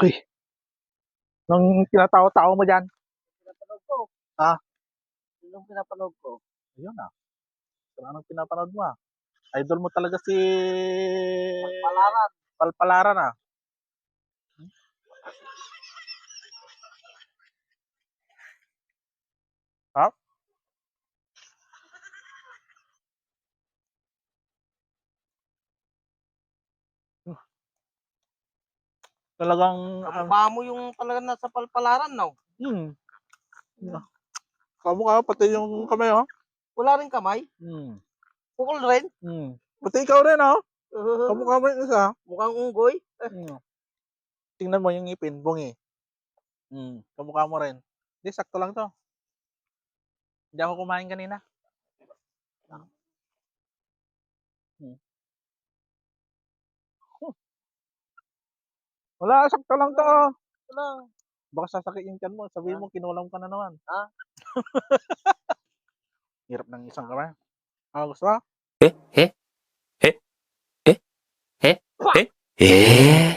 Uy. Nang tinatawa-tawa mo dyan. Pinapanood ko. Ah? Yung pinapanood ko. Ayun ah. Kung anong pinapanood mo ah. Idol mo talaga si... Palaran. Palpalaran ah. Ha? Talagang... ah, mo yung talaga nasa palpalaran, no? hmm. Kamukha pati yung kamay oh. Wala rin kamay. Hmm. Pukol rin. Hmm. Pati ikaw rin oh. Kamukha mo yung isa. Mukhang unggoy. Hmm. Tingnan mo yung ngipin, bungi. Hmm. Kamukha mo rin. Hindi, sakto lang to. Hindi ako kumain kanina. Hmm. Wala, sakto lang to. Ito lang. Baka sasakit yung tiyan mo. Sabihin mo, kinulam ka na naman. Ha? Hirap ng isang kamay. Ah, gusto mo? eh?